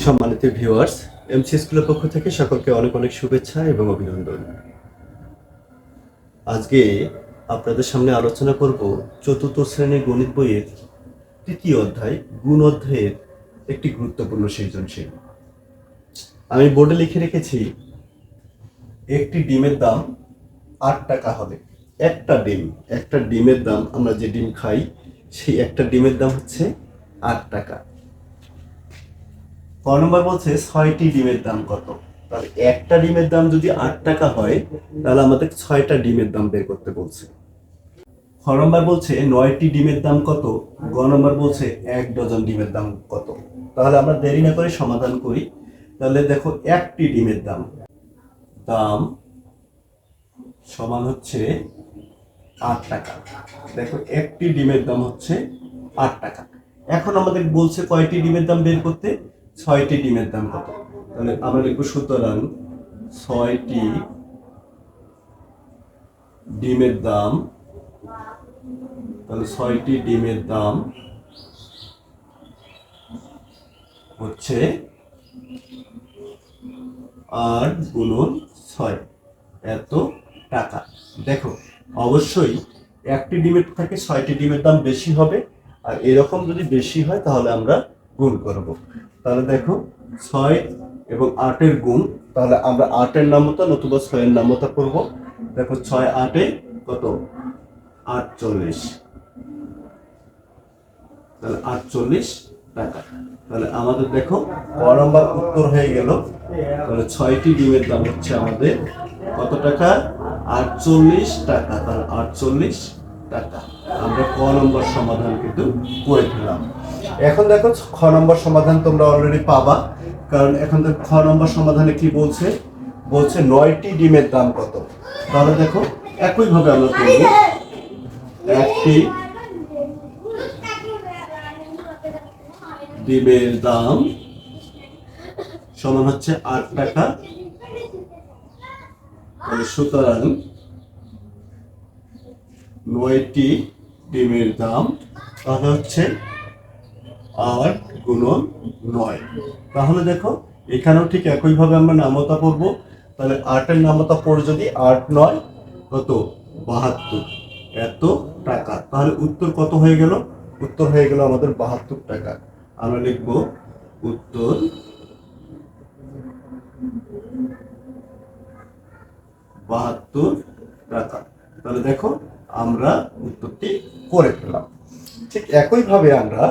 সম্মানিত viewers MC স্কুলের পক্ষ থেকে সকলকে অনেক অনেক শুভেচ্ছা এবং অভিনন্দন। আজকে আপনাদের সামনে আলোচনা করব চতুর্থ শ্রেণির গণিত বইয়ের তৃতীয় অধ্যায়, গুণ অধ্যায়ের একটি গুরুত্বপূর্ণ সৃজনশীল। আমি বোর্ডে লিখে রেখেছি, একটি ডিমের দাম আট টাকা হবে। একটা ডিম, একটা ডিমের দাম, আমরা যে ডিম খাই, সেই একটা ডিমের দাম হচ্ছে আট টাকা। ক নম্বর বলছে ছয়টি ডিমের দাম কত? তাহলে একটা ডিমের দাম যদি আট টাকা হয়, তাহলে আমাদের ছয়টা ডিমের দাম বের করতে বলছে। খ নম্বর বলছে নয়টি ডিমের দাম কত? গ নম্বর বলছে এক ডজন ডিমের দাম কত? তাহলে আমরা দেরি না করে সমাধান করি। তাহলে দেখো একটি ডিমের দাম। দাম সমান হচ্ছে আট টাকা। দেখো একটি ডিমের দাম হচ্ছে আট টাকা। এখন আমাদের বলছে কয়টি ডিমের দাম বের করতে? ছয়টি ডিমের দাম কত? তাহলে আমরা লিখব সুতরাং ছয়টি ডিমের দাম, তাহলে ছয়টি ডিমের দাম হচ্ছে আট গুণন ছয়। এত টাকা। দেখো, অবশ্যই একটি ডিমের থেকে ছয়টি ডিমের দাম বেশি হবে, আর এরকম যদি বেশি হয়, তাহলে আমরা গুণ করব। তাহলে দেখো, ছয় এবং আটের গুণ, তাহলে আমরা আটের নামতা নতুবা ছয়ের নামতা করব। দেখো, ছয় আটে কত? আটচল্লিশ। তাহলে আটচল্লিশ টাকা। তাহলে আমাদের দেখো, ক নম্বর উত্তর হয়ে গেল। তাহলে ছয়টি ডিমের দাম হচ্ছে আমাদের কত টাকা? আটচল্লিশ টাকা। তাহলে আটচল্লিশ আমরা ক নম্বর সমাধান কিন্তু করে এখন দেখো খ নম্বর সমাধান তোমরা অলরেডি পাবা। কারণ এখন দেখো খ নম্বর সমাধানে কি বলছে? বলছে নয়টি ডিমের দাম কত? তাহলে দেখো একইভাবে আমরা করব। একটি ডিমের দাম সমান হচ্ছে আট টাকা। সুতরাং নয়টি ডিমের দাম, তাহলে হচ্ছে আট গুণন নয়। তাহলে দেখো, এখানেও ঠিক একইভাবে আমরা নামতা পড়ব। তাহলে আটের নামতা পড়ে যদি আট নয়, কত? বাহাত্তর। এত টাকা। তাহলে উত্তর কত হয়ে গেল? উত্তর হয়ে গেল আমাদের বাহাত্তর টাকা। আমরা লিখব উত্তর বাহাত্তর টাকা। তাহলে দেখো আমরা উত্তরটি করে ফেলাম ঠিক একইভাবে আমরা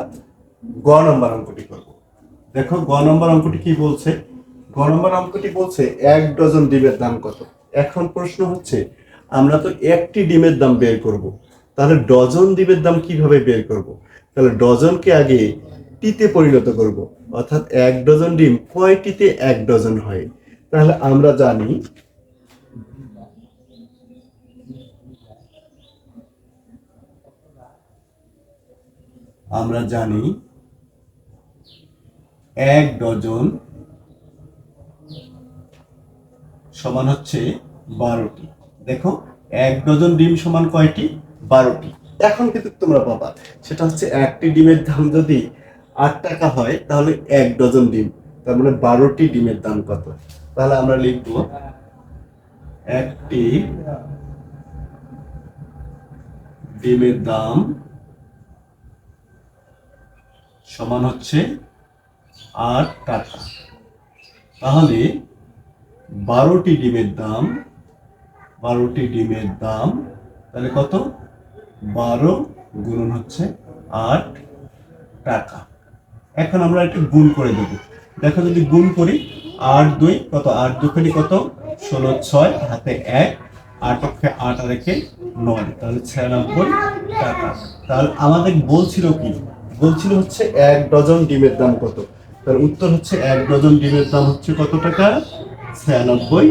গ নম্বর অঙ্কটি করব। দেখো গ নম্বর অঙ্কটি কি বলছে? গ নম্বর অঙ্কটি বলছে এক ডজন ডিমের দাম কত? এখন প্রশ্ন হচ্ছে, আমরা তো একটি ডিমের দাম বের করব। তাহলে ডজন ডিমের দাম কীভাবে বের করব? তাহলে ডজনকে আগে টিতে পরিণত করব। অর্থাৎ এক ডজন ডিম কয়টিতে এক ডজন হয়? তাহলে আমরা জানি আমরা জানি এক ডজন সমান হচ্ছে বারোটি। দেখো, এক ডজন ডিম সমান কয়টি? বারোটি। এখন কিন্তু তোমরা পাবা, সেটা হচ্ছে একটি ডিমের দাম যদি আট টাকা হয়, তাহলে এক ডজন ডিম, তার মানে বারোটি ডিমের দাম কত? তাহলে আমরা লিখব একটি ডিমের দাম সমান হচ্ছে আট টাকা। তাহলে বারোটি ডিমের দাম, বারোটি ডিমের দাম তাহলে কত? বারো গুণন হচ্ছে আট টাকা। এখন আমরা একটু গুণ করে দেবো। দেখো যদি গুণ করি, আট দুই কত? আট দুখানি কত? ষোলো ছয়, হাতে এক, আট অক্ষে আট একে নয়। তাহলে ছিয়ানব্বই টাকা। তাহলে আমাদের বলছিল কি? বলছিল হচ্ছে এক ডজন ডিমের দাম কত? তার উত্তর হচ্ছে এক ডজন ডিমের দাম হচ্ছে কত টাকা? ছিয়ানব্বই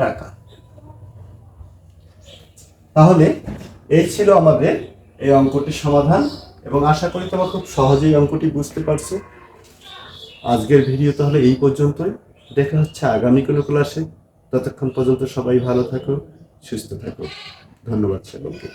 টাকা। তাহলে এই ছিল আমাদের এই অঙ্কটির সমাধান এবং আশা করি তোমরা খুব সহজেই অঙ্কটি বুঝতে পারছ। আজকের ভিডিও তাহলে এই পর্যন্তই। দেখা হচ্ছে আগামী কোনো ক্লাসে। ততক্ষণ পর্যন্ত সবাই ভালো থাকো, সুস্থ থাকো। ধন্যবাদ সকলকে।